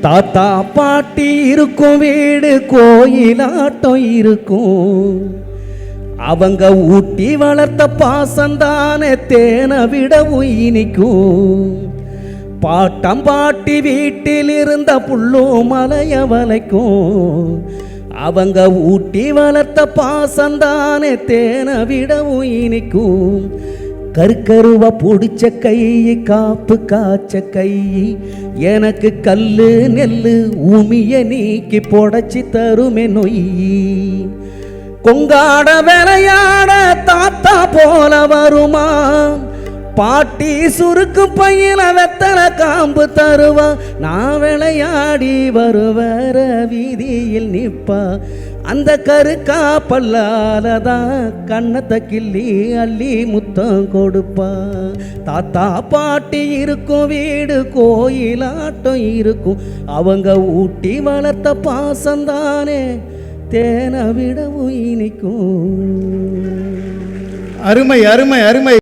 தாத்தா பாட்டி இருக்கும் வீடு கோயிலாட்டம் இருக்கும். அவங்க ஊட்டி வளர்த்த பாசந்தானே தேனை விடவும் இனிக்கும். பாட்டம் பாட்டி வீட்டில் இருந்த புல்லும் மலைய வளைக்கும். அவங்க ஊட்டி வளர்த்த பாசந்தானே தேனை விடவும் இனிக்கும். கருக்கருவ பிடிச்ச கை காப்பு காய்ச்ச கை. எனக்கு கல்லு நெல்லு உமிய நீக்கி புடச்சி தருமே நொய். கொங்காட விளையாட தாத்தா போல வருமா? பாட்டி சுருக்கு பையில வெத்தல காம்பு தருவா. நான் விளையாடி வருவர வீதியில் நிற்பா அந்த கருக்கா பல்லாலதான் கண்ணத்தை கிள்ளி அள்ளி முத்தம் கொடுப்பா. தாத்தா பாட்டி இருக்கும் வீடு கோயிலாட்டம் இருக்கும். அவங்க ஊட்டி வளர்த்த பாசந்தானே தேனை விட இனிக்கும். அருமை அருமை அருமை.